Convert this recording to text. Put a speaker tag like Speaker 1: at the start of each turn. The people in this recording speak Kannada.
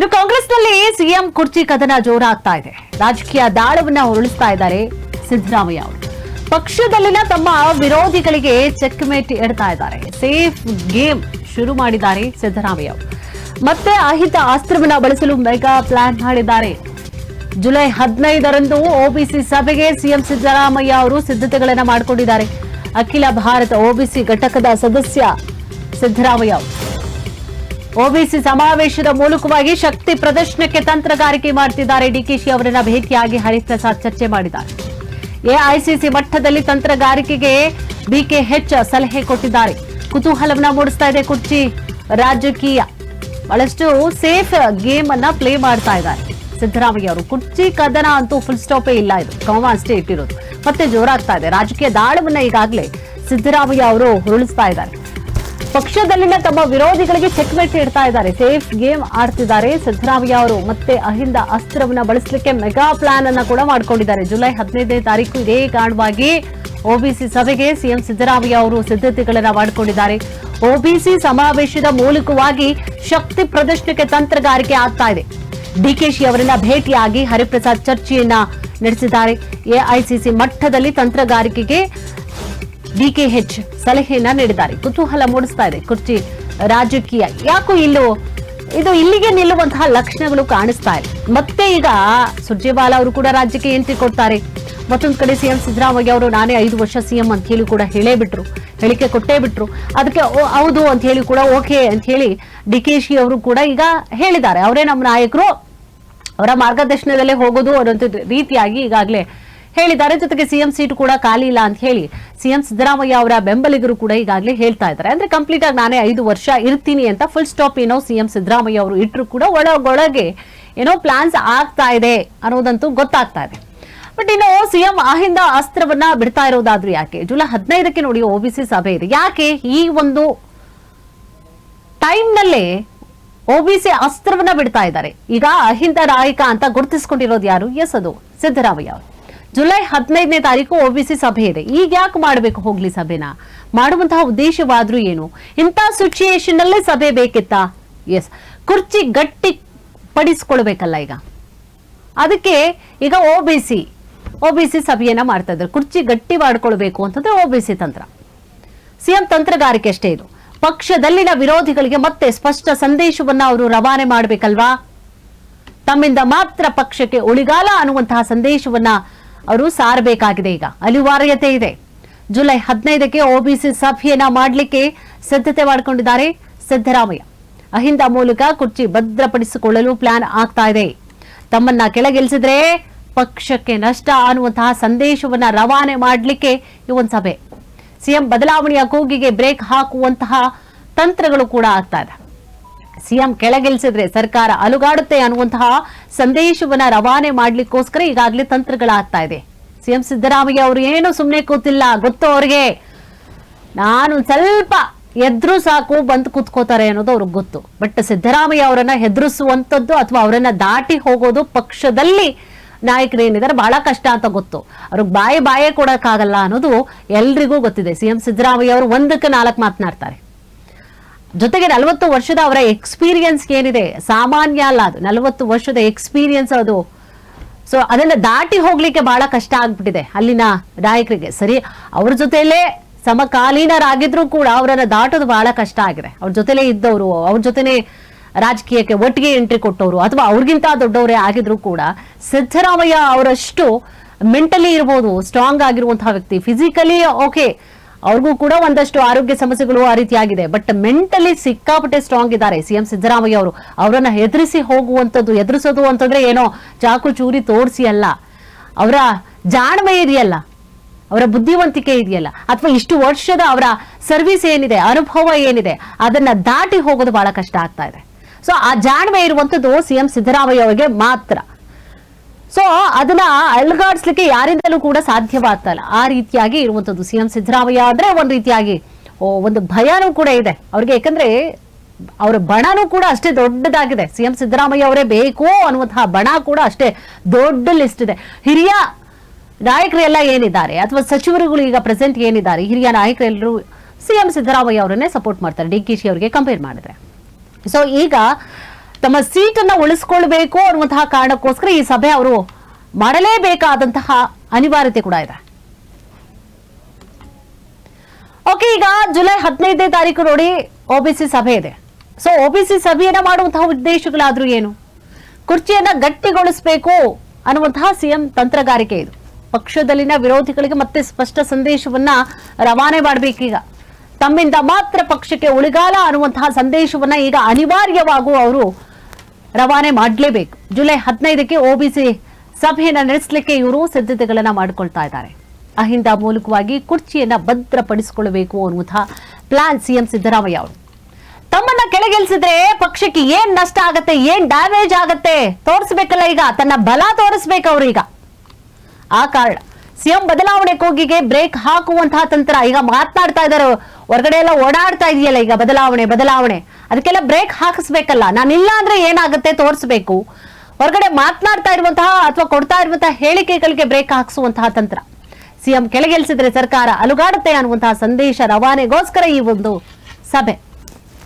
Speaker 1: ಇನ್ನು ಕಾಂಗ್ರೆಸ್ನಲ್ಲಿ ಸಿಎಂ ಕುರ್ಚಿ ಕದನ ಜೋರಾಗ್ತಾ ಇದೆ. ರಾಜಕೀಯ ದಾಳವನ್ನ ಉರುಳಿಸ್ತಾ ಇದ್ದಾರೆ ಸಿದ್ದರಾಮಯ್ಯ ಅವರು. ಪಕ್ಷದಲ್ಲಿನ ತಮ್ಮ ವಿರೋಧಿಗಳಿಗೆ ಚೆಕ್ ಮೇಟ್ ಇಡ್ತಾ ಇದ್ದಾರೆ. ಸೇಫ್ ಗೇಮ್ ಶುರು ಮಾಡಿದ್ದಾರೆ ಸಿದ್ದರಾಮಯ್ಯ ಅವರು. ಮತ್ತೆ ಅಹಿತ ಅಸ್ತ್ರವನ್ನ ಬಳಸಲು ಮೆಗಾ ಪ್ಲಾನ್ ಮಾಡಿದ್ದಾರೆ. ಜುಲೈ ಹದಿನೈದರಂದು ಒಬಿಸಿ ಸಭೆಗೆ ಸಿಎಂ ಸಿದ್ದರಾಮಯ್ಯ ಅವರು ಸಿದ್ಧತೆಗಳನ್ನ ಮಾಡಿಕೊಂಡಿದ್ದಾರೆ. ಅಖಿಲ ಭಾರತ ಒಬಿಸಿ ಘಟಕದ ಸದಸ್ಯ ಸಿದ್ದರಾಮಯ್ಯ ಅವರು. ಒಬಿಸಿ ಸಮಾವೇಶದ ಮೂಲಕವಾಗಿ ಶಕ್ತಿ ಪ್ರದರ್ಶನಕ್ಕೆ ತಂತ್ರಗಾರಿಕೆ ಮಾಡುತ್ತಿದ್ದಾರೆ ಡಿಕೆಶಿ ಅವರನ್ನ ಭೇಟಿಯಾಗಿ ಹರಿಪ್ರಸಾದ್ ಚರ್ಚೆ ಮಾಡಿದ್ದಾರೆ. ಎಐಸಿಸಿ ಮಟ್ಟದಲ್ಲಿ ತಂತ್ರಗಾರಿಕೆಗೆ ಬಿಕೆಎಚ್ ಸಲಹೆ ಕೊಟ್ಟಿದ್ದಾರೆ. ಕುತೂಹಲವನ್ನ ಮೂಡಿಸ್ತಾ ಇದೆ ಕುರ್ಚಿ ರಾಜಕೀಯ. ಬಹಳಷ್ಟು ಸೇಫ್ ಗೇಮ್ ಅನ್ನ ಪ್ಲೇ ಮಾಡ್ತಾ ಇದ್ದಾರೆ. ಸಿದ್ದರಾಮಯ್ಯ ಅವರು, ಕುರ್ಚಿ ಕದನ ಅಂತೂ ಫುಲ್ ಸ್ಟಾಪೇ ಇಲ್ಲ ಇದು. ಕಮ ಅಷ್ಟೇ ಇಟ್ಟಿರೋದು. ಮತ್ತೆ ಜೋರಾಗ್ತಾ ಇದೆ. ರಾಜಕೀಯ ದಾಳವನ್ನ ಈಗಾಗಲೇ ಸಿದ್ದರಾಮಯ್ಯ ಅವರು ಉರುಳಿಸ್ತಾ ಇದ್ದಾರೆ. ಪಕ್ಷದಲ್ಲಿನ ತಮ್ಮ ವಿರೋಧಿಗಳಿಗೆ ಚೆಕ್ಮೇಟ್ ಇಡ್ತಾ ಇದ್ದಾರೆ. ಸೇಫ್ ಗೇಮ್ ಆಡ್ತಿದ್ದಾರೆ. ಸಿದ್ದರಾಮಯ್ಯ ಅವರು ಮತ್ತೆ ಅಹಿಂದ ಅಸ್ತ್ರವನ್ನ ಬಳಸಲಿಕ್ಕೆ ಮೆಗಾ ಪ್ಲಾನ್ ಅನ್ನ ಕೂಡ ಮಾಡ್ಕೊಂಡಿದ್ದಾರೆ. ಜುಲೈ ಹದಿನೈದನೇ ತಾರೀಕು ಇದೇ ಕಾರಣವಾಗಿ ಒಬಿಸಿ ಸಭೆಗೆ ಸಿಎಂ ಸಿದ್ದರಾಮಯ್ಯ ಅವರು ಸಿದ್ಧತೆಗಳನ್ನ ಮಾಡಿಕೊಂಡಿದ್ದಾರೆ. ಒಬಿಸಿ ಸಮಾವೇಶದ ಮೂಲಕವಾಗಿ ಶಕ್ತಿ ಪ್ರದರ್ಶನಕ್ಕೆ ತಂತ್ರಗಾರಿಕೆ ಆಗ್ತಾ ಇದೆ. ಡಿಕೆಶಿ ಅವರನ್ನ ಭೇಟಿಯಾಗಿ ಹರಿಪ್ರಸಾದ್ ಚರ್ಚೆಯನ್ನ ನಡೆಸಿದ್ದಾರೆ. ಎಐಸಿಸಿ ಮಟ್ಟದಲ್ಲಿ ತಂತ್ರಗಾರಿಕೆಗೆ ಡಿಕೆಎಚ್ ಸಲಹೆಯನ್ನ ನೀಡಿದ್ದಾರೆ. ಕುತೂಹಲ ಮೂಡಿಸ್ತಾ ಇದೆ. ಕುರ್ಚಿ ರಾಜಕೀಯ ಯಾಕೋ ಇಲ್ಲೂ, ಇದು ಇಲ್ಲಿಗೆ ನಿಲ್ಲುವಂತಹ ಲಕ್ಷಣಗಳು ಕಾಣಿಸ್ತಾ ಇದೆ. ಮತ್ತೆ ಈಗ ಸುರ್ಜೇವಾಲಾ ಅವರು ಕೂಡ ರಾಜ್ಯಕ್ಕೆ ಎಂಟ್ರಿ ಕೊಡ್ತಾರೆ. ಮತ್ತೊಂದು ಕಡೆ ಸಿಎಂ ಸಿದ್ದರಾಮಯ್ಯ ಅವರು, ನಾನೇ ಐದು ವರ್ಷ ಸಿಎಂ ಅಂತ ಹೇಳಿ ಕೂಡ ಹೇಳೇ ಬಿಟ್ರು ಹೇಳಿಕೆ ಕೊಟ್ಟೇ ಬಿಟ್ರು. ಅದಕ್ಕೆ ಹೌದು ಅಂತ ಹೇಳಿ ಕೂಡ ಓಕೆ ಅಂತ ಹೇಳಿ ಡಿಕೆಶಿ ಅವರು ಕೂಡ ಈಗ ಹೇಳಿದ್ದಾರೆ. ಅವರೇ ನಮ್ಮ ನಾಯಕರು. ಅವರ ಮಾರ್ಗದರ್ಶನದಲ್ಲೇ ಹೋಗೋದು ಅನ್ನೋಂಥ ರೀತಿಯಾಗಿ ಈಗಾಗಲೇ ಹೇಳಿದ್ದಾರೆ. ಜೊತೆಗೆ ಸಿಎಂ ಸೀಟು ಕೂಡ ಖಾಲಿ ಇಲ್ಲ ಅಂತ ಹೇಳಿ ಸಿಎಂ ಸಿದ್ದರಾಮಯ್ಯ ಅವರ ಬೆಂಬಲಿಗರು ಕೂಡ ಈಗಾಗಲೇ ಹೇಳ್ತಾ ಇದ್ದಾರೆ. ಅಂದ್ರೆ ಕಂಪ್ಲೀಟ್ ಆಗಿ ನಾನೇ ಐದು ವರ್ಷ ಇರ್ತೀನಿ ಅಂತ ಫುಲ್ ಸ್ಟಾಪ್ ಏನೋ ಸಿಎಂ ಸಿದ್ದರಾಮಯ್ಯ ಅವರು ಇಟ್ಟರು ಕೂಡ ಒಳಗೊಳಗೆ ಏನೋ ಪ್ಲಾನ್ಸ್ ಆಗ್ತಾ ಇದೆ ಅನ್ನೋದಂತೂ ಗೊತ್ತಾಗ್ತಾ ಇದೆ. ಬಟ್ ಇನ್ನು ಸಿಎಂ ಅಹಿಂದ ಅಸ್ತ್ರವನ್ನ ಬಿಡ್ತಾ ಇರೋದಾದ್ರೂ ಯಾಕೆ? ಜುಲೈ ಹದಿನೈದಕ್ಕೆ ನೋಡಿ ಒಬಿಸಿ ಸಭೆ ಇದೆ. ಯಾಕೆ? ಈ ಒಂದು ಟೈಮ್ನಲ್ಲೇ ಒಬಿಸಿ ಅಸ್ತ್ರವನ್ನ ಬಿಡ್ತಾ ಇದ್ದಾರೆ. ಈಗ ಅಹಿಂದ ನಾಯಕ ಅಂತ ಗುರುತಿಸ್ಕೊಂಡಿರೋದು ಯಾರು? ಎಸ್ ಅದು ಸಿದ್ದರಾಮಯ್ಯ ಅವರು. ಜುಲೈ ಹದಿನೈದನೇ ತಾರೀಕು ಒಬಿಸಿ ಸಭೆ ಇದೆ. ಈಗ ಯಾಕೆ ಮಾಡಬೇಕು ಹೋಗ್ಲಿ ಸಭೆನ? ಮಾಡುವಂತಹ ಉದ್ದೇಶವಾದ್ರೂ ಏನು? ಇಂಥ ಸಿಚುಯೇಷನ್ ಅಲ್ಲೇ ಸಭೆ ಬೇಕಿತ್ತಾ? ಎಸ್ ಕುರ್ಚಿ ಗಟ್ಟಿ ಪಡಿಸ್ಕೊಳ್ಬೇಕಲ್ಲ ಈಗ. ಅದಕ್ಕೆ ಈಗ ಒಬಿಸಿ ಒಬಿಸಿ ಸಭೆಯನ್ನ ಮಾಡ್ತಾ ಇದ್ದಾರೆ. ಕುರ್ಚಿ ಗಟ್ಟಿ ಮಾಡ್ಕೊಳ್ಬೇಕು ಅಂತಂದ್ರೆ ಒಬಿಸಿ ತಂತ್ರ. ಸಿಎಂ ತಂತ್ರಗಾರಿಕೆ ಅಷ್ಟೇ ಇದು. ಪಕ್ಷದಲ್ಲಿನ ವಿರೋಧಿಗಳಿಗೆ ಮತ್ತೆ ಸ್ಪಷ್ಟ ಸಂದೇಶವನ್ನ ಅವರು ರವಾನೆ ಮಾಡಬೇಕಲ್ವಾ? ತಮ್ಮಿಂದ ಮಾತ್ರ ಪಕ್ಷಕ್ಕೆ ಉಳಿಗಾಲ ಅನ್ನುವಂತಹ ಸಂದೇಶವನ್ನ ಅವರು ಸಾರಬೇಕಾಗಿದೆ ಈಗ. ಅನಿವಾರ್ಯತೆ ಇದೆ. ಜುಲೈ ಹದಿನೈದಕ್ಕೆ ಒಬಿಸಿ ಸಭೆಯನ್ನ ಮಾಡಲಿಕ್ಕೆ ಸಿದ್ಧತೆ ಮಾಡಿಕೊಂಡಿದ್ದಾರೆ ಸಿದ್ದರಾಮಯ್ಯ. ಅಹಿಂದ ಮೂಲಕ ಕುರ್ಚಿ ಭದ್ರಪಡಿಸಿಕೊಳ್ಳಲು ಪ್ಲಾನ್ ಆಗ್ತಾ ಇದೆ. ತಮ್ಮನ್ನ ಕೆಳಗಿಳಿಸಿದ್ರೆ ಪಕ್ಷಕ್ಕೆ ನಷ್ಟ ಅನ್ನುವಂತಹ ಸಂದೇಶವನ್ನ ರವಾನೆ ಮಾಡಲಿಕ್ಕೆ ಈ ಒಂದು ಸಭೆ. ಸಿಎಂ ಬದಲಾವಣೆಯ ಕೂಗಿಗೆ ಬ್ರೇಕ್ ಹಾಕುವಂತಹ ತಂತ್ರಗಳು ಕೂಡ ಆಗ್ತಾ ಇದೆ. ಸಿಎಂ ಕೆಳಗಿಳಿಸಿದ್ರೆ ಸರ್ಕಾರ ಅಲುಗಾಡುತ್ತೆ ಅನ್ನುವಂತಹ ಸಂದೇಶವನ್ನ ರವಾನೆ ಮಾಡ್ಲಿಕ್ಕೋಸ್ಕರ ಈಗಾಗಲೇ ತಂತ್ರಗಳಾಗ್ತಾ ಇದೆ. ಸಿಎಂ ಸಿದ್ದರಾಮಯ್ಯ ಅವರು ಏನು ಸುಮ್ಮನೆ ಕೂತಿಲ್ಲ, ಗೊತ್ತು ಅವ್ರಿಗೆ? ನಾನು ಸ್ವಲ್ಪ ಎದ್ರು ಸಾಕು, ಬಂದು ಕೂತ್ಕೋತಾರೆ ಅನ್ನೋದು ಅವ್ರಿಗೆ ಗೊತ್ತು. ಬಟ್ ಸಿದ್ದರಾಮಯ್ಯ ಅವರನ್ನ ಹೆದರಿಸುವಂತದ್ದು ಅಥವಾ ಅವರನ್ನ ದಾಟಿ ಹೋಗೋದು ಪಕ್ಷದಲ್ಲಿ ನಾಯಕರು ಏನಿದ್ದಾರೆ ಬಹಳ ಕಷ್ಟ ಅಂತ ಗೊತ್ತು. ಅವ್ರಿಗೆ ಬಾಯಿ ಬಾಯೇ ಕೊಡಕ್ಕಾಗಲ್ಲ ಅನ್ನೋದು ಎಲ್ರಿಗೂ ಗೊತ್ತಿದೆ. ಸಿಎಂ ಸಿದ್ದರಾಮಯ್ಯ ಅವರು ಒಂದಕ್ಕೆ ನಾಲ್ಕು ಮಾತನಾಡ್ತಾರೆ. ಜೊತೆಗೆ ನಲವತ್ತು ವರ್ಷದ ಅವರ ಎಕ್ಸ್ಪೀರಿಯನ್ಸ್ ಏನಿದೆ? ಸಾಮಾನ್ಯ ಅಲ್ಲ ಅದು. ನಲವತ್ತು ವರ್ಷದ ಎಕ್ಸ್ಪೀರಿಯನ್ಸ್ ಅದು. ಸೊ ಅದನ್ನ ದಾಟಿ ಹೋಗ್ಲಿಕ್ಕೆ ಬಹಳ ಕಷ್ಟ ಆಗ್ಬಿಟ್ಟಿದೆ ಅಲ್ಲಿನ ನಾಯಕರಿಗೆ. ಸರಿ, ಅವ್ರ ಜೊತೆಲೇ ಸಮಕಾಲೀನರಾಗಿದ್ರು ಕೂಡ ಅವರನ್ನ ದಾಟೋದು ಬಹಳ ಕಷ್ಟ ಆಗಿದೆ. ಅವ್ರ ಜೊತೆಲೇ ಇದ್ದವರು, ಅವ್ರ ಜೊತೆನೆ ರಾಜಕೀಯಕ್ಕೆ ಒಟ್ಟಿಗೆ ಎಂಟ್ರಿ ಕೊಟ್ಟವರು, ಅಥವಾ ಅವ್ರಿಗಿಂತ ದೊಡ್ಡವರೇ ಆಗಿದ್ರು ಕೂಡ ಸಿದ್ದರಾಮಯ್ಯ ಅವರಷ್ಟು ಮೆಂಟಲಿ ಇರ್ಬೋದು ಸ್ಟ್ರಾಂಗ್ ಆಗಿರುವಂತಹ ವ್ಯಕ್ತಿ. ಫಿಸಿಕಲಿ ಓಕೆ ಅವ್ರಿಗೂ ಕೂಡ ಒಂದಷ್ಟು ಆರೋಗ್ಯ ಸಮಸ್ಯೆಗಳು ಆ ರೀತಿಯಾಗಿದೆ. ಬಟ್ ಮೆಂಟಲಿ ಸಿಕ್ಕಾಪಟ್ಟೆ ಸ್ಟ್ರಾಂಗ್ ಇದ್ದಾರೆ. ಸಿಎಂ ಸಿದ್ದರಾಮಯ್ಯ ಅವರು. ಅವರನ್ನ ಹೆದರಿಸಿ ಹೋಗುವಂಥದ್ದು ಎದುರಿಸೋದು ಅಂತಂದ್ರೆ ಏನೋ ಚಾಕು ಚೂರಿ ತೋರಿಸಿ ಅಲ್ಲ. ಅವರ ಜಾಣ್ಮೆ ಇದೆಯಲ್ಲ. ಅವರ ಬುದ್ಧಿವಂತಿಕೆ ಇದೆಯಲ್ಲ. ಅಥವಾ ಇಷ್ಟು ವರ್ಷದ ಅವರ ಸರ್ವಿಸ್ ಏನಿದೆ, ಅನುಭವ ಏನಿದೆ, ಅದನ್ನ ದಾಟಿ ಹೋಗೋದು ಬಹಳ ಕಷ್ಟ ಆಗ್ತಾ ಇದೆ. ಸೊ ಆ ಜಾಣ್ಮೆ ಇರುವಂಥದ್ದು ಸಿಎಂ ಸಿದ್ದರಾಮಯ್ಯ ಅವರಿಗೆ ಮಾತ್ರ. ಸೊ ಅದನ್ನ ಅಲ್ಗಾಡ್ಸ್ಲಿಕ್ಕೆ ಯಾರಿಂದಲೂ ಕೂಡ ಸಾಧ್ಯವಾಗ್ತಲ್ಲ. ಆ ರೀತಿಯಾಗಿ ಇರುವಂತದ್ದು ಸಿಎಂ ಸಿದ್ದರಾಮಯ್ಯ ಅಂದ್ರೆ ಒಂದ್ ರೀತಿಯಾಗಿ ಒಂದು ಭಯನೂ ಕೂಡ ಇದೆ. ಅವ್ರಿಗೆ ಯಾಕಂದ್ರೆ ಅವರ ಬಣನೂ ಕೂಡ ಅಷ್ಟೇ ದೊಡ್ಡದಾಗಿದೆ. ಸಿಎಂ ಸಿದ್ದರಾಮಯ್ಯ ಅವರೇ ಬೇಕು ಅನ್ನುವಂತಹ ಬಣ ಕೂಡ ಅಷ್ಟೇ ದೊಡ್ಡ ಲಿಸ್ಟ್ ಇದೆ. ಹಿರಿಯ ನಾಯಕರೆಲ್ಲ ಏನಿದ್ದಾರೆ? ಅಥವಾ ಸಚಿವರುಗಳು ಈಗ ಪ್ರೆಸೆಂಟ್ ಏನಿದ್ದಾರೆ? ಹಿರಿಯ ನಾಯಕರೆಲ್ಲರೂ ಸಿಎಂ ಸಿದ್ದರಾಮಯ್ಯ ಅವರನ್ನೇ ಸಪೋರ್ಟ್ ಮಾಡ್ತಾರೆ. ಡಿ ಕೆ ಶಿ ಅವರಿಗೆ ಕಂಪೇರ್ ಮಾಡಿದ್ರೆ. ಸೊ ಈಗ ತಮ್ಮ ಸೀಟನ್ನ ಉಳಿಸ್ಕೊಳ್ಬೇಕು ಅನ್ನುವಂತಹ ಕಾರಣಕ್ಕೋಸ್ಕರ ಈ ಸಭೆ ಅವರು ಮಾಡಲೇಬೇಕಾದಂತಹ ಅನಿವಾರ್ಯತೆ ಕೂಡ ಇದೆ. ಓಕೆ, ಈಗ ಜುಲೈ ಹದಿನೈದನೇ ತಾರೀಕು ನೋಡಿ ಒಬಿಸಿ ಸಭೆ ಇದೆ. ಸೊ ಒಬಿಸಿ ಸಭೆಯನ್ನ ಮಾಡುವಂತಹ ಉದ್ದೇಶಗಳಾದ್ರೂ ಏನು? ಕುರ್ಚಿಯನ್ನ ಗಟ್ಟಿಗೊಳಿಸಬೇಕು ಅನ್ನುವಂತಹ ಸಿಎಂ ತಂತ್ರಗಾರಿಕೆ ಇದು. ಪಕ್ಷದಲ್ಲಿನ ವಿರೋಧಿಗಳಿಗೆ ಮತ್ತೆ ಸ್ಪಷ್ಟ ಸಂದೇಶವನ್ನ ರವಾನೆ ಮಾಡಬೇಕೀಗ. ತಮ್ಮಿಂದ ಮಾತ್ರ ಪಕ್ಷಕ್ಕೆ ಉಳಿಗಾಲ ಅನ್ನುವಂತಹ ಸಂದೇಶವನ್ನ ಈಗ ಅನಿವಾರ್ಯವಾಗೂ ಅವರು ರವಾನೆ ಮಾಡಲೇಬೇಕು. ಜುಲೈ ಹದಿನೈದಕ್ಕೆ ಒಬಿಸಿ ಸಭೆಯನ್ನ ನಡೆಸಲಿಕ್ಕೆ ಇವರು ಸಿದ್ಧತೆಗಳನ್ನ ಮಾಡಿಕೊಳ್ತಾ ಇದ್ದಾರೆ. ಅಹಿಂದ ಮೂಲಕವಾಗಿ ಕುರ್ಚಿಯನ್ನ ಭದ್ರಪಡಿಸಿಕೊಳ್ಳಬೇಕು ಅನ್ನುವಂತಹ ಪ್ಲಾನ್ ಸಿಎಂ ಸಿದ್ದರಾಮಯ್ಯ ಅವರು. ತಮ್ಮನ್ನ ಕೆಳಗಿಳಿಸಿದ್ರೆ ಪಕ್ಷಕ್ಕೆ ಏನ್ ನಷ್ಟ ಆಗತ್ತೆ, ಏನ್ ಡ್ಯಾಮೇಜ್ ಆಗತ್ತೆ ತೋರಿಸ್ಬೇಕಲ್ಲ ಈಗ, ತನ್ನ ಬಲ ತೋರಿಸ್ಬೇಕು ಅವ್ರೀಗ ಆ ಕಾರಣ ಸಿಎಂ ಬದಲಾವಣೆ ಕೂಗಿಗೆ ಬ್ರೇಕ್ ಹಾಕುವಂತಹ ತಂತ್ರ ಈಗ ಮಾತನಾಡ್ತಾ ಇದ್ದಾರೆ. ಹೊರಗಡೆ ಎಲ್ಲ ಓಡಾಡ್ತಾ ಇದೆಯಲ್ಲ ಈಗ ಬದಲಾವಣೆ ಬದಲಾವಣೆ. ಅದಕ್ಕೆಲ್ಲ ಬ್ರೇಕ್ ಹಾಕಿಸ್ಬೇಕಲ್ಲ. ನಾನಿಲ್ಲ ಅಂದ್ರೆ ಏನಾಗುತ್ತೆ ತೋರಿಸ್ಬೇಕು. ಹೊರಗಡೆ ಮಾತನಾಡ್ತಾ ಇರುವಂತಹ ಅಥವಾ ಕೊಡ್ತಾ ಇರುವಂತಹ ಹೇಳಿಕೆಗಳಿಗೆ ಬ್ರೇಕ್ ಹಾಕಿಸುವಂತಹ ತಂತ್ರ. ಸಿಎಂ ಕೆಳಗಿಳಿಸಿದ್ರೆ ಸರ್ಕಾರ ಅಲುಗಾಡುತ್ತೆ ಅನ್ನುವಂತಹ ಸಂದೇಶ ರವಾನೆಗೋಸ್ಕರ ಈ ಒಂದು ಸಭೆ.